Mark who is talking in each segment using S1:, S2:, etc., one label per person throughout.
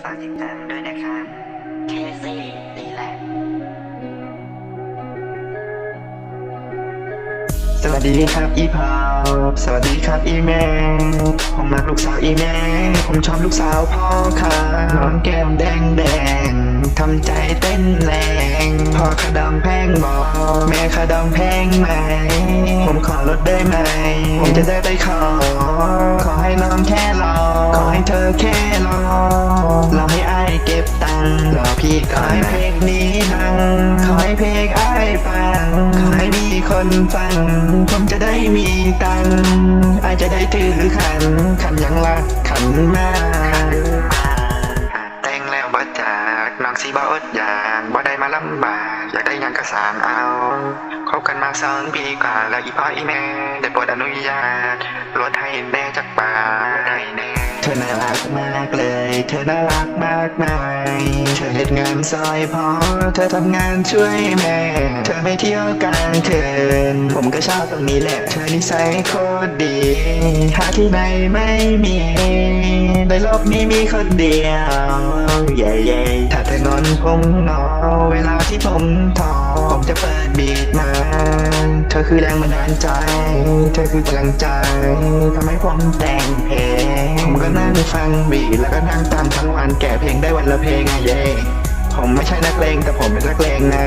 S1: ฝากติดตามด้วยนะครับเคซี่ดีแลก
S2: สวัสดีครับอีพาวสวัสดีครับอีแม่ผมรักลูกสาวอีแม่ผมชอบลูกสาวพ่อค่ะน้องแก้มแดงแดงทำใจเต้นแรงพ่อขดองแพงบอกแม่ขดองแพงไหม ผมขอลดได้ไหม ผมจะได้ไปขอ ขอให้น้องแค่รอ ขอให้เธอแค่รอ พี่ก่อนนะเพลงนี้ดังขอให้เพลงอ้ายฟังขอให้มีคนฟัง ผมจะได้มีตังอ้ายจะได้ถือขัน ขันยังรักขันมากแต่งแล้วบ่จากน้องสีบ่อดอยากบ่ได้มาลำบาก อยากได้ยังก็สางเอาคบกันมาสองปีกว่าแล้วอีพ่ออีแม่ได้โปรดอนุญาตลดให้แน่จากป่าได้แน่ เธอน่ารักมากเลย เธอน่ารักมากมายเธอเฮ็ดงานซอยพอ เธอทำงานช่วยแม่ เธอไม่เที่ยวกลางคืน ผมก็ชอบตรงนี้แหละ เธอนิสัยโคตรดี หาที่ไหนไม่มี ในโลกนี้มีคนเดียว เย่เย่ถ้าเธองอนผมงอเวลาที่ผมท้อ ผมจะเปิดบีทมาเธอคือแรงบันดาลใจ เธอคือกำลังใจทำให้ผมแต่งเพลง ผมก็นั่งฟังบีทแล้วก็นั่งตามทั้งวันแก่เพลงได้วันละเพลงไงเย่ผมไม่ใช่นักเลงแต่ผมเป็นนักเลงไง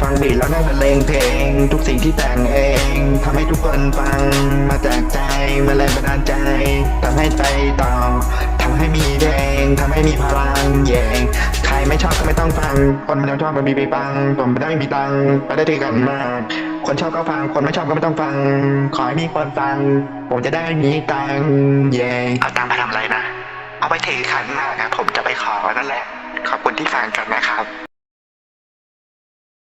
S2: ฟังบีทแล้วนั่งบรรเลงเพลง ทุกสิ่งที่แต่งเองทำให้ทุกคนฟังมาจากใจมาแรงบันดาลใจทำให้ไปต่อทำให้มีแรงทำให้มีพลังเย่ใคร ไม่ชอบก็ไม่ต้องฟัง คนมันชอบมันมีไปฟังผมไม่ได้มีตังไปได้ทีกันมาก คนชอบก็ฟัง คนไม่ชอบก็ไม่ต้องฟัง ขอให้มีคนฟัง ผมจะได้มีตังเย่เอาตังไปทำอะไรนะ เอาไปถือขันมากครับผมจะไปขอนั่นแหละ ขอบคุณที่ฟังกันนะครับ